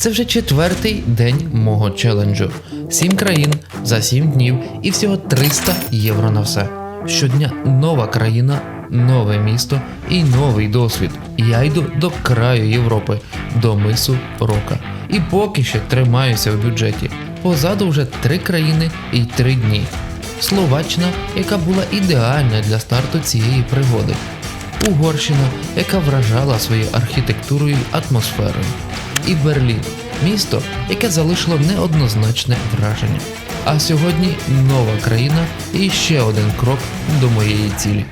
Це вже четвертий день мого челенджу. Сім країн за сім днів і всього 300 євро на все. Щодня нова країна, нове місто і новий досвід. Я йду до краю Європи, до мису Рока. І поки що тримаюся в бюджеті. Позаду вже три країни і три дні. Словаччина, яка була ідеальна для старту цієї пригоди. Угорщина, яка вражала своєю архітектурою і атмосферою. І Берлін місто, яке залишило неоднозначне враження. А сьогодні нова країна і ще один крок до моєї цілі.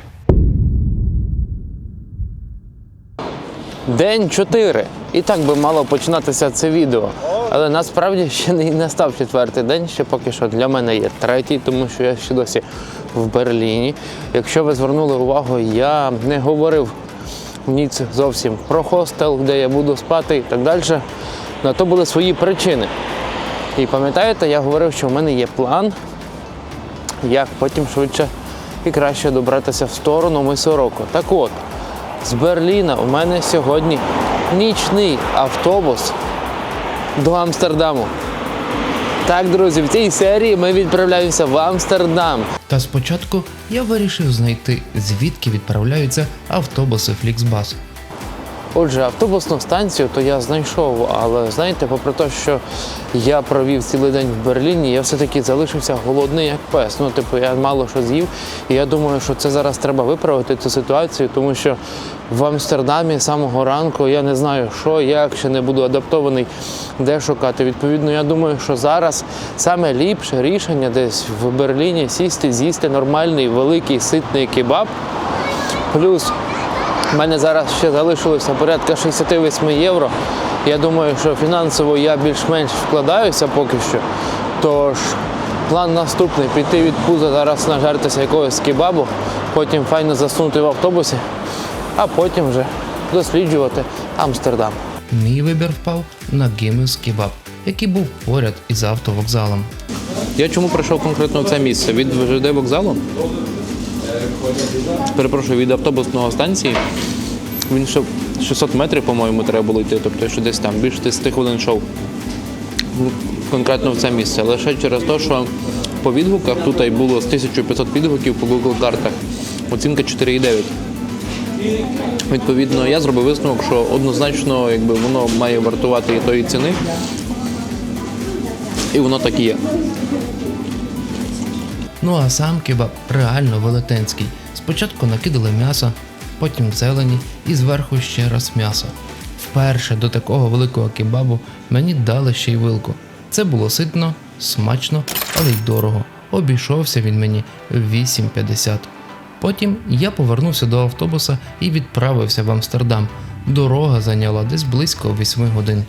День 4. І так би мало починатися це відео. Але насправді ще не настав четвертий день, ще поки що для мене є третій, тому що я ще досі в Берліні. Якщо ви звернули увагу, я не говорив ніц зовсім про хостел, де я буду спати і так далі. На то були свої причини. І пам'ятаєте, я говорив, що в мене є план, як потім швидше і краще добратися в сторону Мисороку. Так от, з Берліна у мене сьогодні нічний автобус до Амстердаму. Так, друзі, в цій серії ми відправляємося в Амстердам. Та спочатку я вирішив знайти, звідки відправляються автобуси Flixbus. Отже, автобусну станцію то я знайшов, але знаєте, попри те, що я провів цілий день в Берліні, я все-таки залишився голодний як пес. Ну, типу, я мало що з'їв, і я думаю, що це зараз треба виправити цю ситуацію, тому що в Амстердамі з самого ранку я не знаю, що, як ще не буду адаптований, де шукати. Відповідно, я думаю, що зараз саме ліпше рішення десь в Берліні сісти, з'їсти нормальний великий ситний кебаб. Плюс у мене зараз ще залишилося порядка 68 євро. Я думаю, що фінансово я більш-менш вкладаюся поки що. Тож план наступний піти від пуза зараз нажертися якогось кебабу, потім файно заснути в автобусі, а потім вже досліджувати Амстердам. Мій вибір впав на Гімес Кебаб, який був поряд із автовокзалом. Я чому прийшов конкретно в це місце? Від ЖД вокзалу? Перепрошую, від автобусного станції. Він ще 600 метрів, по-моєму, треба було йти, тобто що десь там більше 10 хвилин йшов конкретно в це місце. Лише через те, що по відгуках тут і було з 1500 відгуків по Google картах. Оцінка 4,9. Відповідно, я зробив висновок, що однозначно якби, воно має вартувати і тої ціни. І воно так і є. Ну а сам кебаб реально велетенський. Спочатку накидали м'ясо, потім зелені і зверху ще раз м'ясо. Вперше до такого великого кебабу мені дали ще й вилку. Це було ситно, смачно, але й дорого. Обійшовся він мені в 8,50. Потім я повернувся до автобуса і відправився в Амстердам. Дорога зайняла десь близько 8 годин.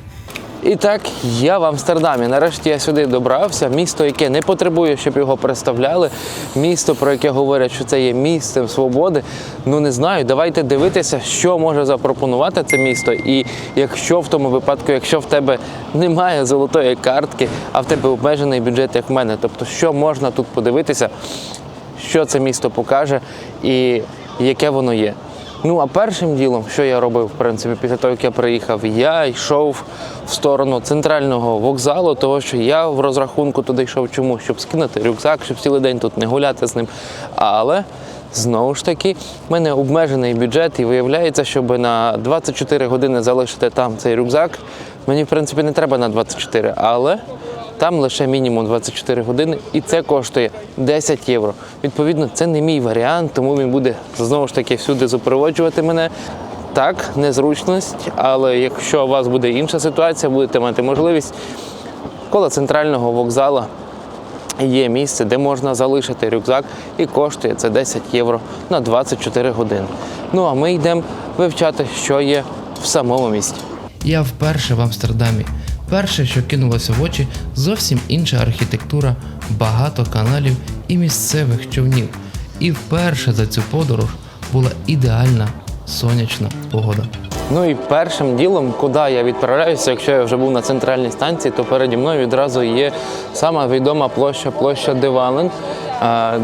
І так, я в Амстердамі. Нарешті я сюди добрався. Місто, яке не потребує, щоб його представляли. Місто, про яке говорять, що це є місцем свободи. Ну не знаю. Давайте дивитися, що може запропонувати це місто. І якщо в тому випадку, якщо в тебе немає золотої картки, а в тебе обмежений бюджет, як в мене, тобто що можна тут подивитися, що це місто покаже і яке воно є. Ну а першим ділом, що я робив, в принципі, після того, як я приїхав, я йшов в сторону центрального вокзалу, того що я в розрахунку туди йшов чому, щоб скинути рюкзак, щоб цілий день тут не гуляти з ним. Але знову ж таки, в мене обмежений бюджет, і виявляється, щоб на 24 години залишити там цей рюкзак, мені в принципі не треба на 24, але там лише мінімум 24 години, і це коштує 10 євро. Відповідно, це не мій варіант, тому він буде знову ж таки всюди супроводжувати мене. Так, незручність, але якщо у вас буде інша ситуація, будете мати можливість коло центрального вокзалу є місце, де можна залишити рюкзак, і коштує це 10 євро на 24 години. Ну а ми йдемо вивчати, що є в самому місті. Я вперше в Амстердамі. Перше, що кинулося в очі, зовсім інша архітектура, багато каналів і місцевих човнів. І вперше за цю подорож була ідеальна сонячна погода. Ну і першим ділом, куди я відправляюся, якщо я вже був на центральній станції, то переді мною відразу є сама відома площа площа Девален.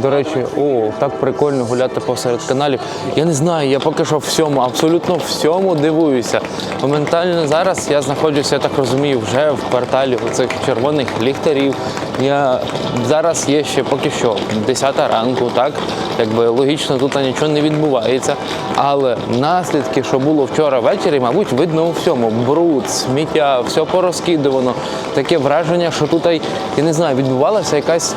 До речі, о, так прикольно гуляти посеред каналів. Я не знаю, я поки що всьому, абсолютно всьому дивуюся. Моментально зараз я знаходжуся, я так розумію, вже в кварталі оцих червоних ліхтарів. Я зараз є ще поки що 10 ранку, так якби логічно тут нічого не відбувається. Але наслідки, що було вчора ввечері, мабуть, видно у всьому. Бруд, сміття, все порозкидувано. Таке враження, що тут, я не знаю, відбувалася якась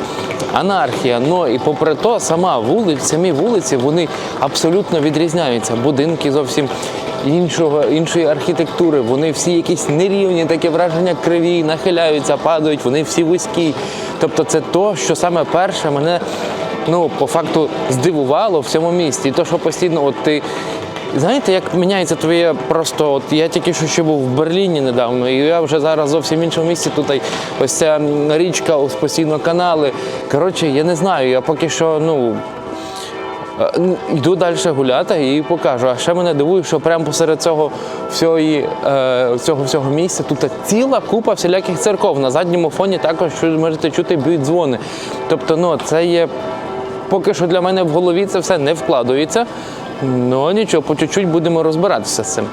анархія. Ну і попри то, сама вулиця, самі вулиці вони абсолютно відрізняються. Будинки зовсім іншого, іншої архітектури. Вони всі якісь нерівні, таке враження криві, нахиляються, падають, вони всі вузькі. Тобто, це то, що саме перше мене ну, по факту здивувало в цьому місті. І то, що постійно, от ти. Знаєте, як міняється твоє просто. От я тільки що ще був в Берліні недавно, і я вже зараз зовсім іншому місці. Тут ось ця річка, ось постійно канали. Коротше, я не знаю, я поки що, ну. Е, Йду далі гуляти і покажу. А ще мене дивує, що прямо посеред цього всього, е, цього всього місця тут ціла купа всіляких церков. На задньому фоні також можете чути б'ють дзвони. Тобто, ну, це є поки що для мене в голові це все не вкладується. Ну нічого, по чуть-чуть будемо розбиратися з цим.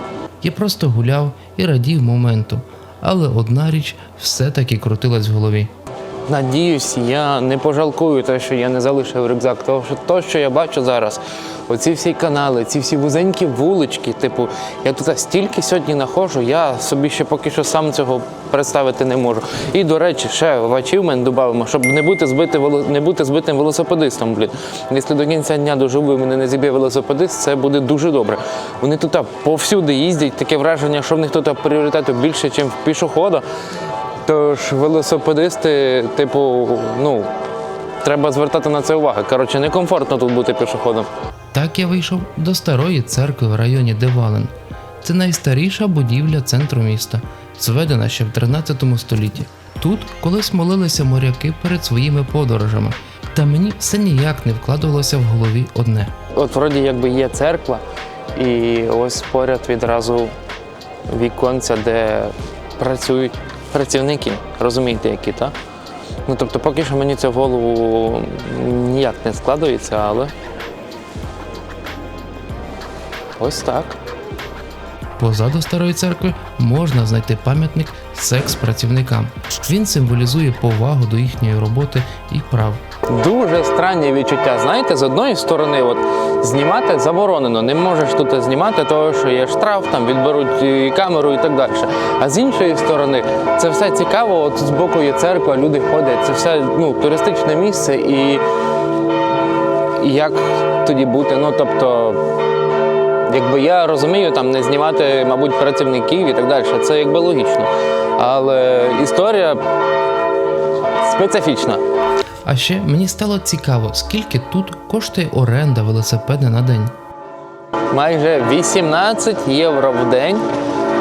Я просто гуляв і радів моменту, але одна річ все-таки крутилась в голові. Надіюсь, я не пожалкую те, що я не залишив рюкзак. Тому що то, що я бачу зараз, оці всі канали, ці всі вузенькі вулички, типу, я тут стільки сьогодні знаходжу, я собі ще поки що сам цього представити не можу. І, до речі, ще в ачівмент додамо, щоб не бути збити не бути збитим велосипедистом. Блін. Якщо до кінця дня доживу мене не зіб'є велосипедист, це буде дуже добре. Вони тут повсюди їздять, таке враження, що в них тут пріоритету більше, ніж в пішохода. Тож велосипедисти, типу, ну, треба звертати на це увагу. Коротше, некомфортно тут бути пішоходом. Так я вийшов до старої церкви в районі Девален. Це найстаріша будівля центру міста, зведена ще в 13 столітті. Тут колись молилися моряки перед своїми подорожами, та мені все ніяк не вкладувалося в голові одне. От вроді якби є церква, і ось поряд відразу віконця, де працюють працівники. Розумієте, які, так? Ну тобто, поки що мені це в голову ніяк не складується, але. Ось так. Позаду старої церкви можна знайти пам'ятник секс-працівникам. Він символізує повагу до їхньої роботи і прав. Дуже странні відчуття. Знаєте, з одної сторони, от знімати заборонено. Не можеш тут знімати, тому що є штраф, там відберуть і камеру і так далі. А з іншої сторони, це все цікаво. От з боку є церква, люди ходять. Це все ну, туристичне місце і, і як тоді бути? Ну тобто. Якби я розумію, там не знімати, мабуть, працівників і так далі. Це якби логічно. Але історія специфічна. А ще мені стало цікаво, скільки тут коштує оренда велосипеда на день. майже 18 євро в день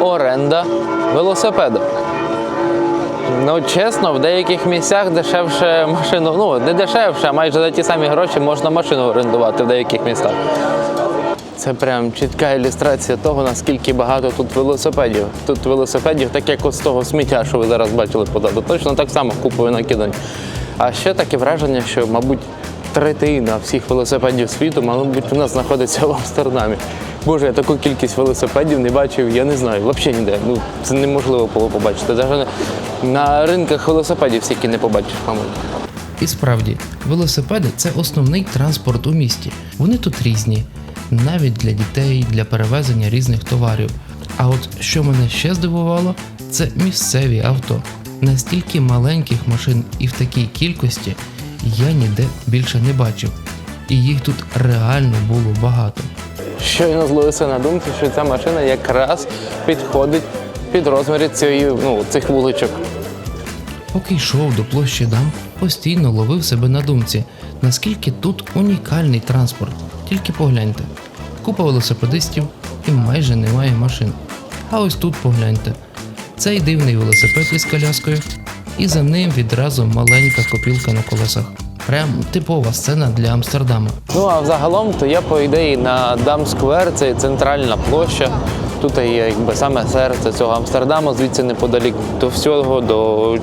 оренда велосипеда. Ну, чесно, в деяких місцях дешевше машину, ну не дешевше, а майже за ті самі гроші можна машину орендувати в деяких містах. Це прям чітка ілюстрація того, наскільки багато тут велосипедів. Тут велосипедів, так як от з того сміття, що ви зараз бачили позаду. Точно так само купою накидані. А ще таке враження, що, мабуть, третина всіх велосипедів світу, мабуть, у нас знаходиться в Амстердамі. Боже, я таку кількість велосипедів не бачив, я не знаю, взагалі ніде. Ну, це неможливо було побачити. Навіть на ринках велосипедів стільки не побачиш, мабуть. І справді, велосипеди це основний транспорт у місті. Вони тут різні, навіть для дітей, для перевезення різних товарів. А от що мене ще здивувало, це місцеві авто. Настільки маленьких машин і в такій кількості я ніде більше не бачив. І їх тут реально було багато. Щойно зловився на думці, що ця машина якраз підходить під розміри цієї, ну, цих вуличок. Поки йшов до площі дам, постійно ловив себе на думці, наскільки тут унікальний транспорт. Тільки погляньте. Купа велосипедистів і майже немає машин. А ось тут погляньте. Цей дивний велосипед із коляскою, і за ним відразу маленька копілка на колесах. Прям типова сцена для Амстердама. Ну а взагалом, то я по ідеї на Дам Сквер, це центральна площа. Тут є якби саме серце цього Амстердаму, звідси неподалік до всього, до,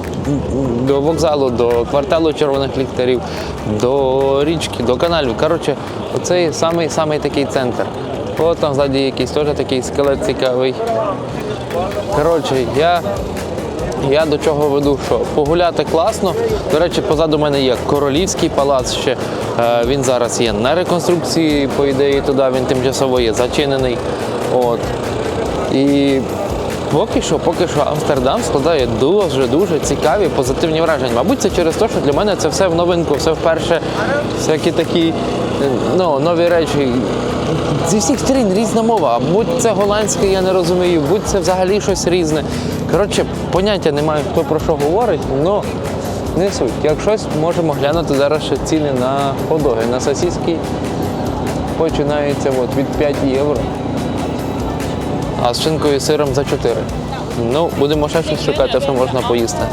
до вокзалу, до кварталу червоних ліхтарів, до річки, до каналів. Коротше, оцей самий самий такий центр. О, там ззаді якийсь теж такий скелет цікавий. Коротше, я я до чого веду, що погуляти класно. До речі, позаду мене є королівський палац. Ще Е, він зараз є на реконструкції, по ідеї, туди він тимчасово є зачинений. От. І поки що, поки що Амстердам складає дуже дуже цікаві позитивні враження. Мабуть, це через те, що для мене це все в новинку, все вперше, всякі такі е, ну, нові речі. Зі всіх сторін різна мова. Будь це голландське, я не розумію, будь це взагалі щось різне. Коротше, поняття немає, хто про що говорить, але не суть. Як щось, можемо глянути зараз ще ціни на ходоги. На сосиски починаються от, від 5 євро, а з шинкою і сиром за 4. Ну, будемо ще щось шукати, що можна поїсти.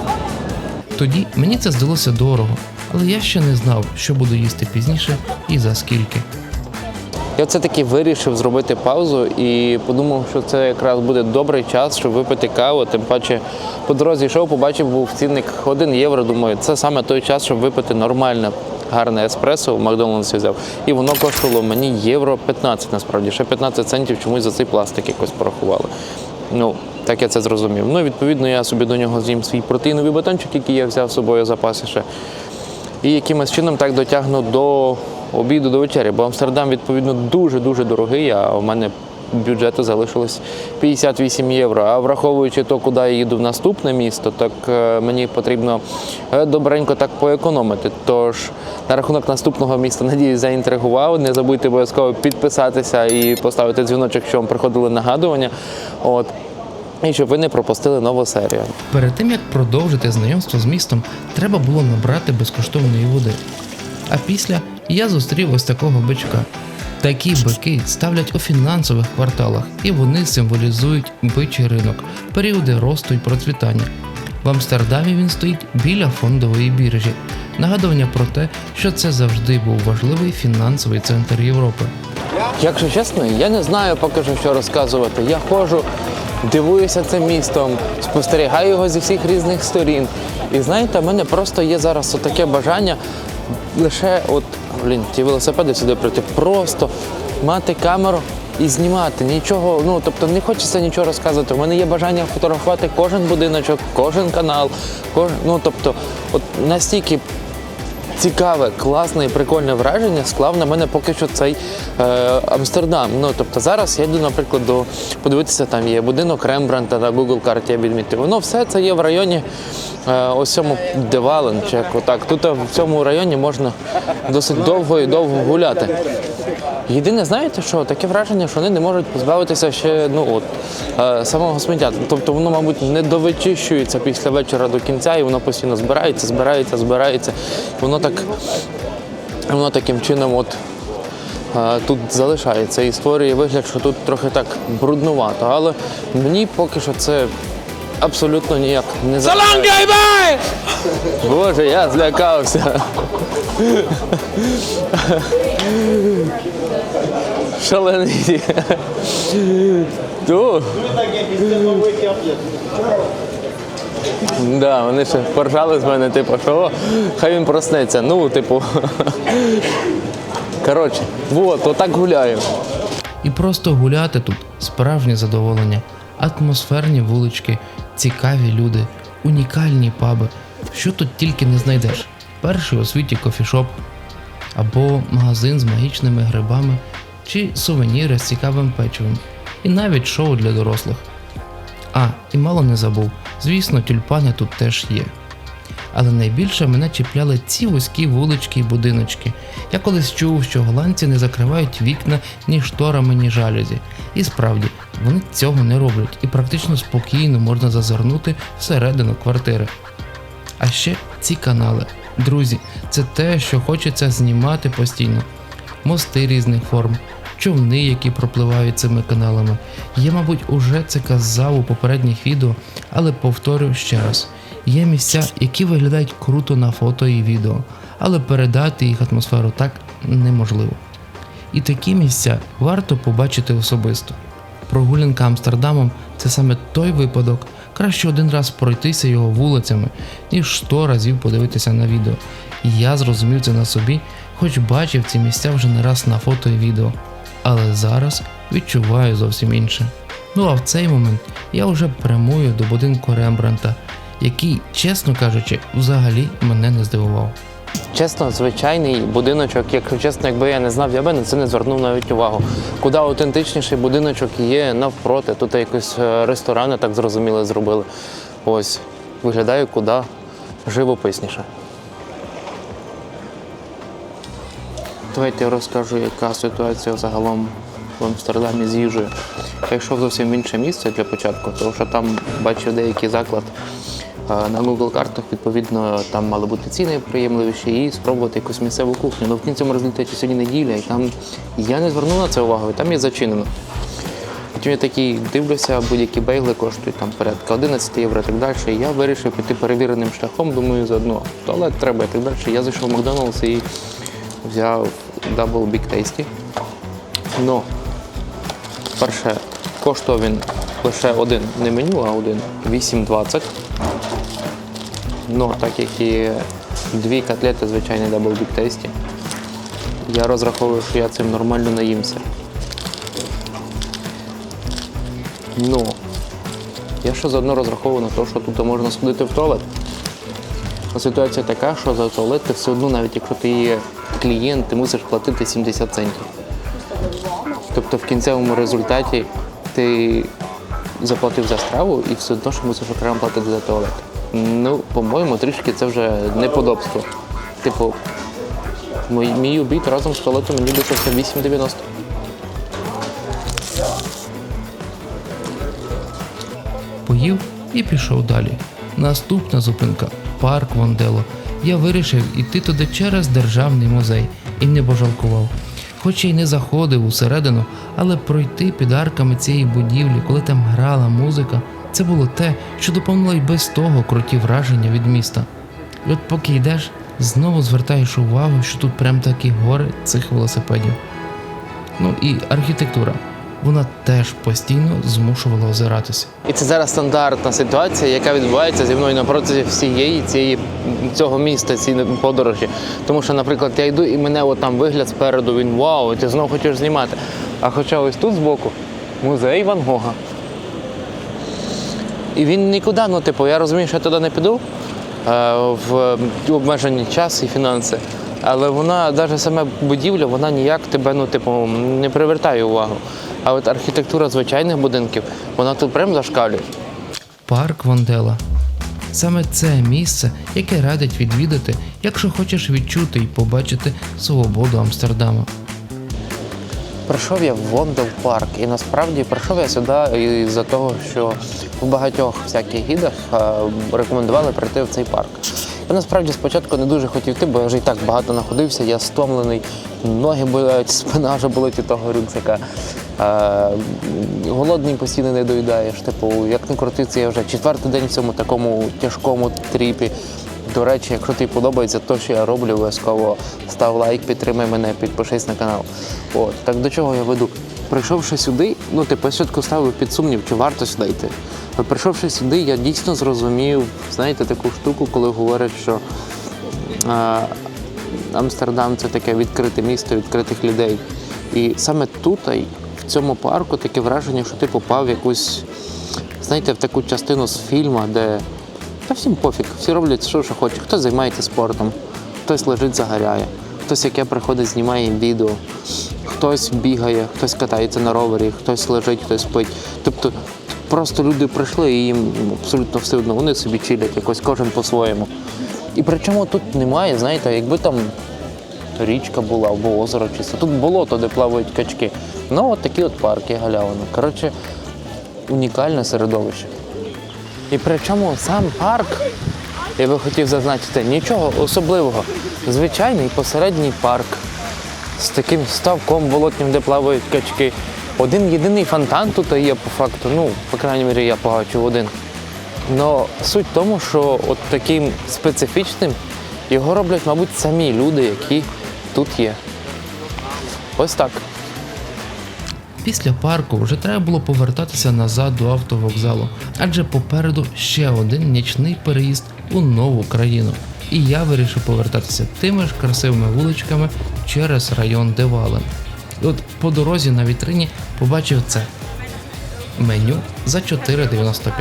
Тоді мені це здалося дорого, але я ще не знав, що буду їсти пізніше і за скільки. Я все-таки вирішив зробити паузу і подумав, що це якраз буде добрий час, щоб випити каву. Тим паче по дорозі йшов, побачив, був цінник 1 євро. Думаю, це саме той час, щоб випити нормальне, гарне еспресо в Макдональдсі взяв. І воно коштувало мені євро 15 насправді. Ще 15 центів чомусь за цей пластик якось порахували. Ну, так я це зрозумів. Ну, відповідно, я собі до нього з'їм свій протеїновий батончик, який я взяв з собою в запасі ще. І якимось чином так дотягну до обіду, до вечері, бо Амстердам, відповідно, дуже-дуже дорогий, а у мене бюджету залишилось 58 євро. А враховуючи то, куди я їду в наступне місто, так е, мені потрібно е, добренько так поекономити. Тож на рахунок наступного міста, надіюсь, заінтригував. Не забудьте обов'язково підписатися і поставити дзвіночок, що вам приходили нагадування. От. І щоб ви не пропустили нову серію. Перед тим як продовжити знайомство з містом, треба було набрати безкоштовної води. А після я зустрів ось такого бичка. Такі бики ставлять у фінансових кварталах, і вони символізують бичий ринок, періоди росту і процвітання. В Амстердамі він стоїть біля фондової біржі. Нагадування про те, що це завжди був важливий фінансовий центр Європи. Якщо чесно, я не знаю поки що, що розказувати. Я ходжу, дивуюся цим містом, спостерігаю його зі всіх різних сторін. І знаєте, в мене просто є зараз таке бажання лише, от, блін, ті велосипеди сюди прийти, просто мати камеру і знімати. Нічого, ну тобто не хочеться нічого розказувати. У мене є бажання фотографувати кожен будиночок, кожен канал, кожен, ну тобто, от настільки цікаве, класне і прикольне враження склав на мене поки що цей е, Амстердам. Ну тобто зараз я йду, наприклад, до подивитися, там є будинок Рембранта на Google карті я. Воно все це є в районі е, ось цьому Девален, чи як отак. Тут е, в цьому районі можна досить довго і довго гуляти. Єдине, знаєте що, таке враження, що вони не можуть позбавитися ще ну от е, самого сміття. Тобто воно, мабуть, не довичищується після вечора до кінця, і воно постійно збирається, збирається, збирається. Воно так воно таким чином от е, тут залишається і створює вигляд, що тут трохи так бруднувато. Але мені поки що це абсолютно ніяк не заважає. Боже, я злякався. Шалений. Ту. Да, вони ще поржали з мене, типу, що хай він проснеться. Ну, типу. Коротше, вот, отак гуляю. І просто гуляти тут справжнє задоволення, атмосферні вулички, цікаві люди, унікальні паби. Що тут тільки не знайдеш. Перший у світі кофішоп, або магазин з магічними грибами, чи сувеніри з цікавим печивом, і навіть шоу для дорослих. А, і мало не забув, звісно, тюльпани тут теж є. Але найбільше мене чіпляли ці вузькі вулички і будиночки. Я колись чув, що голландці не закривають вікна ні шторами, ні жалюзі. І справді, вони цього не роблять, і практично спокійно можна зазирнути всередину квартири. А ще ці канали. Друзі, це те, що хочеться знімати постійно. Мости різних форм, човни, які пропливають цими каналами. Я, мабуть, уже це казав у попередніх відео, але повторю ще раз. Є місця, які виглядають круто на фото і відео, але передати їх атмосферу так неможливо. І такі місця варто побачити особисто. прогулянка Амстердамом це саме той випадок. Краще один раз пройтися його вулицями, ніж сто разів подивитися на відео. І я зрозумів це на собі, хоч бачив ці місця вже не раз на фото і відео. Але зараз відчуваю зовсім інше. Ну а в цей момент я вже прямую до будинку Рембранта, який, чесно кажучи, взагалі мене не здивував. Чесно, звичайний будиночок, якщо чесно, якби я не знав, я би на це не звернув навіть увагу. Куди аутентичніший будиночок є навпроти. Тут якось е, ресторани так зрозуміло зробили. Ось, виглядає куди живописніше. Давайте я розкажу, яка ситуація загалом в Амстердамі з їжею. Я йшов зовсім в інше місце для початку, тому що там бачив деякий заклад на Google картах, відповідно, там мали бути ціни приємливіші і спробувати якусь місцеву кухню. Ну в кінцевому результаті сьогодні неділя, і там я не звернув на це увагу, і там є зачинено. Потім я такий дивлюся, будь-які бейгли коштують там порядка 11 євро і так далі. Я вирішив піти перевіреним шляхом, думаю, заодно туалет треба і так далі. Я зайшов в Макдоналдс і взяв Double Big Tasty. Ну, перше, коштував він лише один, не меню, а один 8,20. Ну, так як і дві котлети, звичайний Double Big Tasty. Я розраховую, що я цим нормально наїмся. Ну, я ще заодно розраховую на те, що тут можна сходити в туалет. Ситуація така, що за туалет ти все одно, навіть якщо ти є клієнт, ти мусиш платити 70 центів. Тобто в кінцевому результаті ти заплатив за страву і все одно, що мусиш окремо платити за туалет. Ну, по-моєму, трішки це вже неподобство. Типу, мій, мій обід разом з туалетом мені обійшовся 8,90. Поїв і пішов далі. Наступна зупинка парк Вондело. Я вирішив іти туди через державний музей і не пожалкував. Хоч й не заходив усередину, але пройти під арками цієї будівлі, коли там грала музика, це було те, що доповнило й без того круті враження від міста. І от поки йдеш, знову звертаєш увагу, що тут прям такі гори цих велосипедів. Ну і архітектура. Вона теж постійно змушувала озиратися. І це зараз стандартна ситуація, яка відбувається зі мною на протязі всієї цієї цього міста, цієї подорожі. Тому що, наприклад, я йду і мене от там вигляд спереду, він вау, ти знову хочеш знімати. А хоча ось тут збоку музей Ван Гога. І він нікуди, ну типу, я розумію, що я туди не піду е, в обмежені час і фінанси. Але вона, навіть саме будівля, вона ніяк тебе ну, типу, не привертає увагу. А от архітектура звичайних будинків, вона тут прям зашкалює. Парк Вондела. Саме це місце, яке радять відвідати, якщо хочеш відчути і побачити свободу Амстердама. Прийшов я в Вондел парк, і насправді прийшов я сюди із-за того, що в багатьох всяких гідах рекомендували прийти в цей парк. Я насправді спочатку не дуже хотів йти, бо я вже і так багато знаходився, я стомлений, ноги болять, спина вже болить від того рюкзака. Голодний постійно не доїдаєш. Типу, як не крутиться, я вже четвертий день в цьому такому тяжкому тріпі. До речі, якщо тобі подобається те, що я роблю, обов'язково став лайк, підтримай мене, підпишись на канал. От, так до чого я веду? Прийшовши сюди, ну типу, я спочатку ставив під сумнів, чи варто сюди йти. Але прийшовши сюди, я дійсно зрозумів, знаєте, таку штуку, коли говорять, що а, Амстердам це таке відкрите місто відкритих людей. І саме тут, цьому парку, таке враження, що ти попав в якусь, знаєте, в таку частину з фільму, де та всім пофіг, всі роблять, що, що хочуть. Хтось займається спортом, хтось лежить, загоряє, хтось яке приходить, знімає відео, хтось бігає, хтось катається на ровері, хтось лежить, хтось спить. Тобто просто люди прийшли і їм абсолютно все одно, вони собі чилять, якось кожен по-своєму. І причому тут немає, знаєте, якби там річка була або озеро чисто, тут болото, де плавають качки. Ну, от такі от парки, галявини. Коротше, унікальне середовище. І причому сам парк, я би хотів зазначити, нічого особливого. Звичайний посередній парк з таким ставком болотним, де плавають качки. Один єдиний фонтан тут є по факту, ну, по крайній мірі, я побачив один. Но суть в тому, що от таким специфічним його роблять, мабуть, самі люди, які тут є. Ось так. Після парку вже треба було повертатися назад до автовокзалу, адже попереду ще один нічний переїзд у нову країну. І я вирішив повертатися тими ж красивими вуличками через район Девален. І от по дорозі на вітрині побачив це меню за 4,95.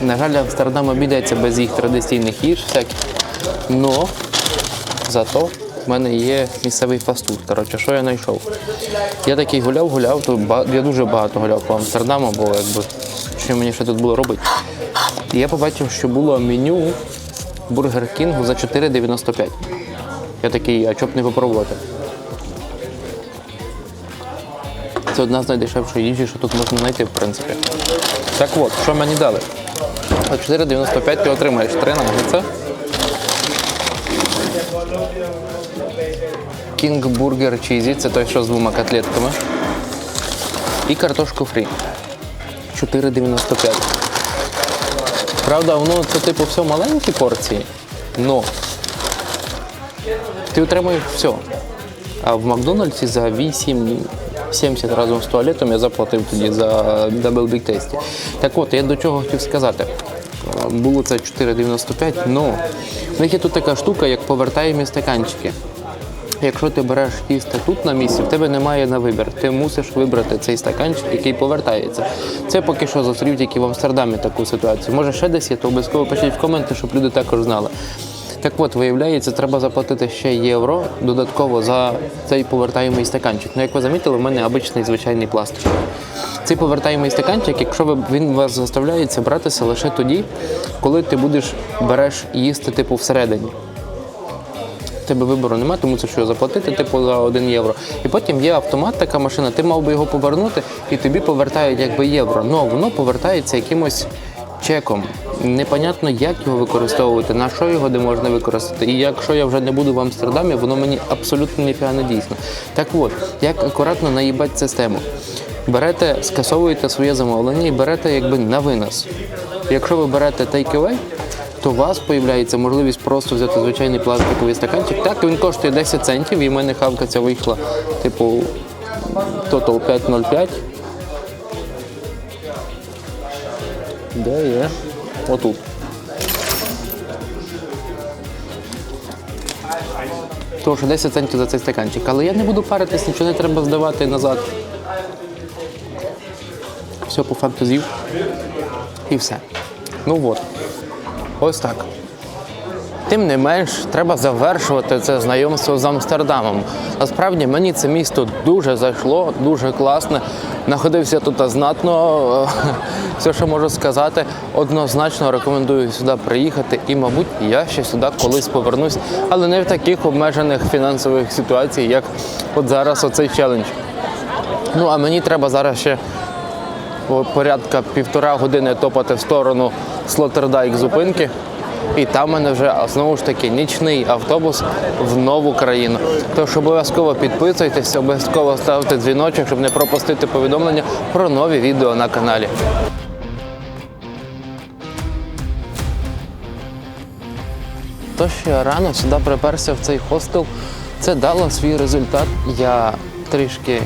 На жаль, Амстердам обійдеться без їх традиційних їж всяких. Но зато в мене є місцевий фастфуд. Коротше, що я знайшов? Я такий гуляв, гуляв, то я дуже багато гуляв по Амстердаму, бо якби що мені ще тут було робити. І я побачив, що було меню Бургер Кінгу за 4,95. Я такий, а чоб не попробувати? Це одна з найдешевших їжі, що тут можна знайти, в принципі. Так от, що мені дали? За 4,95 ти отримаєш три наггетса. King Burger Cheesy, це той, що з двома котлетками. І картошку фрі. 4,95. Правда, воно це типу все маленькі порції, но ти отримуєш все. А в Макдональдсі за 8,70 разом з туалетом я заплатив тоді за Double Big Tasty. Так от, я до чого хотів сказати. Е, Було це 4,95, але в них є тут така штука, як повертаємі стаканчики. Якщо ти береш їсти тут на місці, в тебе немає на вибір. Ти мусиш вибрати цей стаканчик, який повертається. Це поки що зустрів тільки в Амстердамі таку ситуацію. Може ще десь є, то обов'язково пишіть в коменти, щоб люди також знали. Так от, виявляється, треба заплатити ще євро додатково за цей повертаємий стаканчик. Ну, як ви замітили, в мене обичний звичайний пластик. Цей повертаємий стаканчик, якщо ви, він вас заставляється братися лише тоді, коли ти будеш береш їсти типу всередині тебе вибору немає, тому це що заплатити типу за 1 євро. І потім є автомат, така машина, ти мав би його повернути, і тобі повертають якби євро. Ну воно повертається якимось чеком. Непонятно, як його використовувати, на що його де можна використати. І якщо я вже не буду в Амстердамі, воно мені абсолютно ніфіга не дійсно. Так от, як акуратно наїбати систему. Берете, скасовуєте своє замовлення і берете якби на винос. Якщо ви берете take-away, то у вас з'являється можливість просто взяти звичайний пластиковий стаканчик. Так, він коштує 10 центів, і в мене хавка ця вийшла, типу, Total 5,05. Де є? Отут. Тому що 10 центів за цей стаканчик. Але я не буду паритись, нічого не треба здавати назад. Все по факту з'їв. І все. Ну от. Ось так. Тим не менш, треба завершувати це знайомство з Амстердамом. Насправді мені це місто дуже зайшло, дуже класне. Находився тут знатно. Все, що можу сказати, однозначно рекомендую сюди приїхати. І, мабуть, я ще сюди колись повернусь, але не в таких обмежених фінансових ситуаціях, як от зараз оцей челендж. Ну а мені треба зараз ще порядка півтора години топати в сторону Слотердайк зупинки. І там мене вже знову ж таки нічний автобус в нову країну. Тож обов'язково підписуйтесь, обов'язково ставте дзвіночок, щоб не пропустити повідомлення про нові відео на каналі. Тож я рано сюди приперся в цей хостел. Це дало свій результат. Я трішки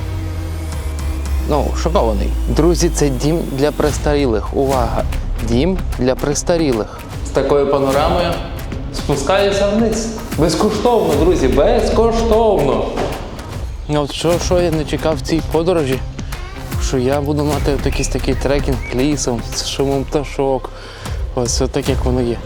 Ну, шокований. Друзі, це дім для престарілих. Увага! Дім для престарілих. З такою панорамою спускаюся вниз. Безкоштовно, друзі, безкоштовно. От що, що я не чекав в цій подорожі, що я буду мати якийсь такий трекінг лісом з шумом пташок. Ось так як воно є.